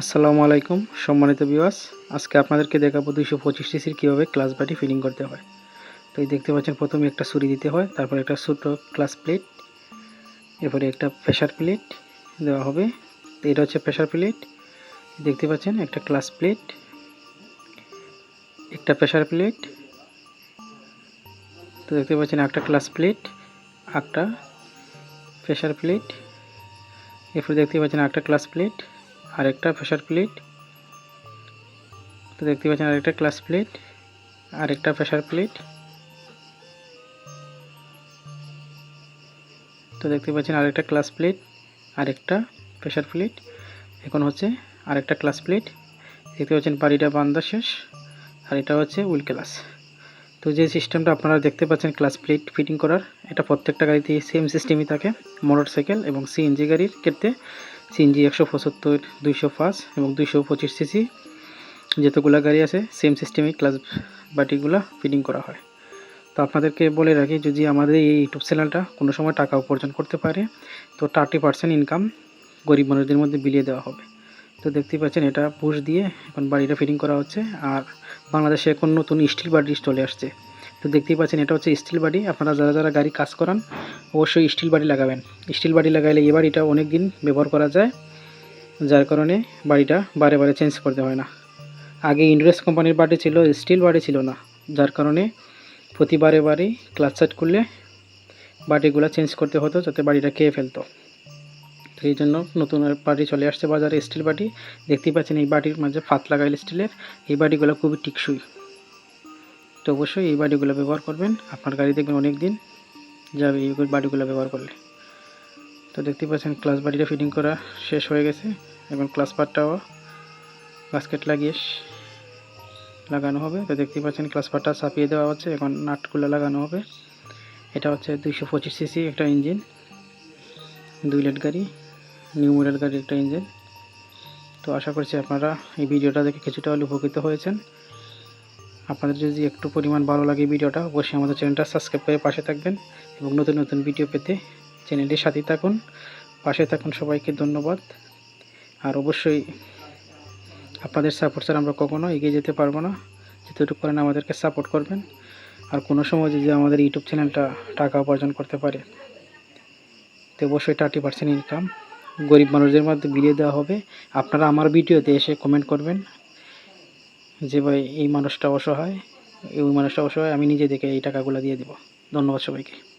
আসসালামু আলাইকুম, সম্মানিত বিওয়াস আজকে আপনাদেরকে দেখাবো দুইশো পঁচিশ সিসির কীভাবে ক্লাস বাটি ফিটিং করতে হয়। তো এই দেখতে পাচ্ছেন, প্রথমে একটা ছুরি দিতে হয়, তারপর একটা ছোটো ক্লাস প্লেট এরপরে একটা প্রেশার প্লেট দেওয়া হবে। তো এটা হচ্ছে প্রেশার প্লেট দেখতে পাচ্ছেন, একটা ক্লাস প্লেট একটা প্রেশার প্লেট তো দেখতে পাচ্ছেন, একটা ক্লাস প্লেট একটা প্রেশার প্লেট এরপরে দেখতে পাচ্ছেন, একটা ক্লাস প্লেট আরেকটা প্রেশার প্লেট তো দেখতে পাচ্ছেন আরেকটা ক্লাস প্লেট আরেকটা প্রেশার প্লেট তো দেখতে পাচ্ছেন আরেকটা ক্লাস প্লেট আরেকটা প্রেশার প্লেট এখন হচ্ছে আরেকটা ক্লাস প্লেট দেখতে পাচ্ছেন বাড়িটা বান্ধা শেষ, আর এটা হচ্ছে উইল ক্লাস। তো যে সিস্টেমটা আপনারা দেখতে পাচ্ছেন ক্লাস প্লেট ফিটিং করার, এটা প্রত্যেকটা গাড়িতে সেম সিস্টেমই থাকে মোটর সাইকেল এবং সিএনজি গাড়ির ক্ষেত্রে। সিএনজি একশো পঁচাত্তর, দুইশো পাঁচ এবং দুইশো পঁচিশ সিসি যতগুলো গাড়ি আছে সেম সিস্টেমে ক্লাস বাটিগুলো ফিটিং করা হয়। তো আপনাদেরকে বলে রাখি, যদি আমাদের এই ইউটিউব চ্যানেলটা কোনো সময় টাকা উপার্জন করতে পারে, তো থার্টি পার্সেন্ট ইনকাম গরিব মানুষদের মধ্যে বিলিয়ে দেওয়া হবে। তো দেখতেই পাচ্ছেন, এটা পুশ দিয়ে এখন বাড়িটা ফিটিং করা হচ্ছে। আর বাংলাদেশে এখন নতুন স্টিল বাড়ি চলে আসছে। তো দেখতেই পাচ্ছেন, এটা হচ্ছে স্টিল বাড়ি আপনারা যারা যারা গাড়ি কাজ করান, অবশ্যই স্টিল বাড়ি লাগাবেন। স্টিল বাড়ি লাগাইলে এই বাড়িটা অনেক দিন ব্যবহার করা যায়, যার কারণে বাড়িটা বারে বারে চেঞ্জ করতে হয় না। আগে ইন্ডোরেস কোম্পানির বাড়ি ছিল স্টিল বাড়ি ছিল না, যার কারণে প্রতিবারে বারে ক্লাস সেট করলে বাটিগুলো চেঞ্জ করতে হতো, যাতে বাড়িটা খেয়ে ফেলতো। তো এই জন্য নতুন বাড়ি চলে আসছে বাজারে স্টিল বাটি দেখতেই পাচ্ছেন, এই বাটির মাঝে ফাত লাগাইল স্টিলের এই বাটিগুলো খুবই টিকসই। তো অবশ্যই এই বাড়িগুলো ব্যবহার করবেন। আপনার গাড়ি দেখবেন অনেক দিন যাবে এই বাড়িগুলো ব্যবহার করলে। তো দেখতে পাচ্ছেন, ক্লাস বাড়িটা ফিটিং করা শেষ হয়ে গেছে। এবং ক্লাস পার্টটাও বাস্কেট লাগিয়ে লাগানো হবে। তো দেখতে পাচ্ছেন, ক্লাস পার্টটা চাপিয়ে দেওয়া হচ্ছে। এখন নাটগুলো লাগানো হবে। এটা হচ্ছে দুইশো পঁচিশ সিসি একটা ইঞ্জিন দুই লেট গাড়ি নিউ মডেল গাড়ির একটা ইঞ্জিন তো আশা করছি আপনারা এই ভিডিওটা দেখে কিছুটা হলে উপকৃত হয়েছেন। আপনাদের যদি একটু পরিমাণ ভালো লাগে ভিডিওটা, অবশ্যই আমাদের চ্যানেলটা সাবস্ক্রাইব করে পাশে থাকবেন এবং নতুন নতুন ভিডিও পেতে চ্যানেলটির সাথেই থাকুন। পাশে থাকুন সবাইকে ধন্যবাদ। আর অবশ্যই আপনাদের সাপোর্ট আমরা কখনো এগিয়ে যেতে পারব না। যতটুকু করেন আমাদেরকে সাপোর্ট করবেন। আর কোনো সময় যদি আমাদের ইউটিউব চ্যানেলটা টাকা উপার্জন করতে পারে, তো অবশ্যই থার্টি পার্সেন্ট ইনকাম গরিব মানুষদের মধ্যে বিলিয়ে দেওয়া হবে। আপনারা আমার ভিডিওতে এসে কমেন্ট করবেন। যে ভাই, এই মানুষটা অসহায় ওই মানুষটা অসহায়, আমি নিজে দেখে এই টাকাগুলো দিয়ে দেবো। ধন্যবাদ সবাইকে।